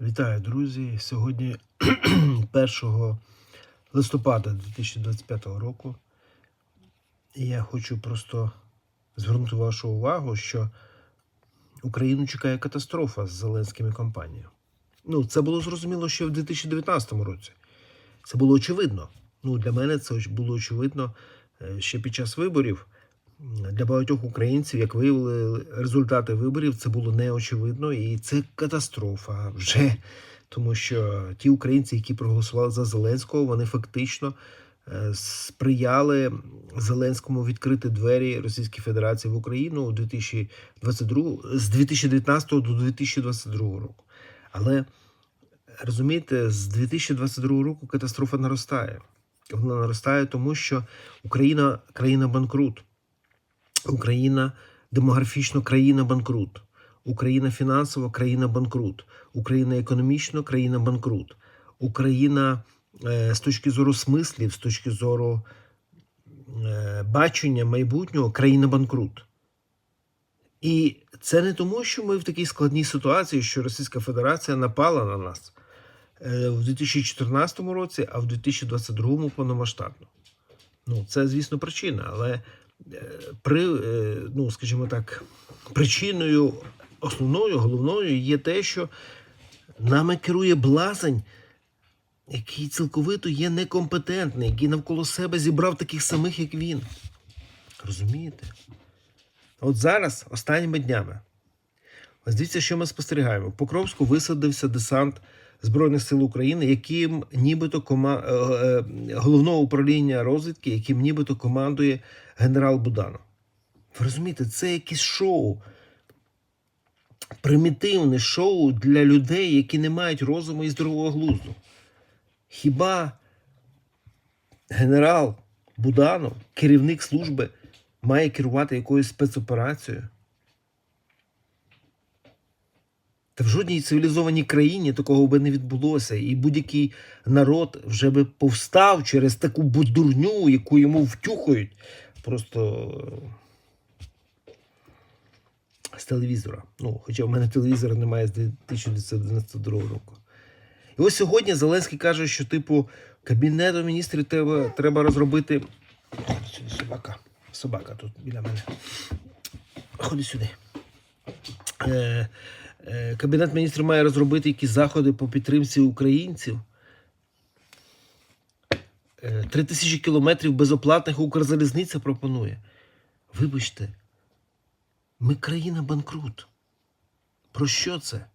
Вітаю, друзі! Сьогодні 1 листопада 2025 року. І я хочу просто звернути вашу увагу, що Україну чекає катастрофа з Зеленським і компанією. Ну, це було зрозуміло ще в 2019 році. Це було очевидно. Ну, для мене це було очевидно е, ще під час виборів. Для багатьох українців, як виявили результати виборів, це було неочевидно, і це катастрофа вже. Тому що ті українці, які проголосували за Зеленського, вони фактично е, сприяли Зеленському відкрити двері Російської Федерації в Україну у 2022, з 2019 до 2022 року. Але розумієте, з 2022 року катастрофа наростає. Вона наростає, тому що Україна країна банкрут. Україна демографічно країна банкрут. Україна фінансово країна банкрут. Україна економічно країна банкрут. Україна е, з точки зору смислів, з точки зору е, бачення майбутнього країна банкрут. І це не тому, що ми в такій складній ситуації, що Російська Федерація напала на нас е, в 2014 році, а в 2022 повномасштабно. Ну, це, звісно, причина, але при, е, ну, скажімо так, причиною основною, головною є те, що нами керує блазень, який цілковито є некомпетентний, який навколо себе зібрав таких самих, як він. Розумієте? От зараз, останніми днями, ось дивіться, що ми спостерігаємо. В Покровську висадився десант Збройних сил України, яким нібито кома... е, е, головного управління розвідки, яким нібито командує генерал Буданов. Ви розумієте, це якесь шоу. Примітивне шоу для людей, які не мають розуму і здорового глузду. Хіба генерал Буданов, керівник служби, має керувати якоюсь спецоперацією? Та в жодній цивілізованій країні такого би не відбулося, і будь-який народ вже би повстав через таку будурню, яку йому втюхають просто е, з телевізора. Ну, хоча в мене телевізора немає з 1992 року. І ось сьогодні Зеленський каже, що, типу, Кабінету міністрів треба, треба розробити. Собака. Собака тут біля мене. Ходи сюди. Е, Кабінет міністрів має розробити якісь заходи по підтримці українців. Е, Три тисячі кілометрів безоплатних Укрзалізниця пропонує. Вибачте, ми країна банкрут. Про що це?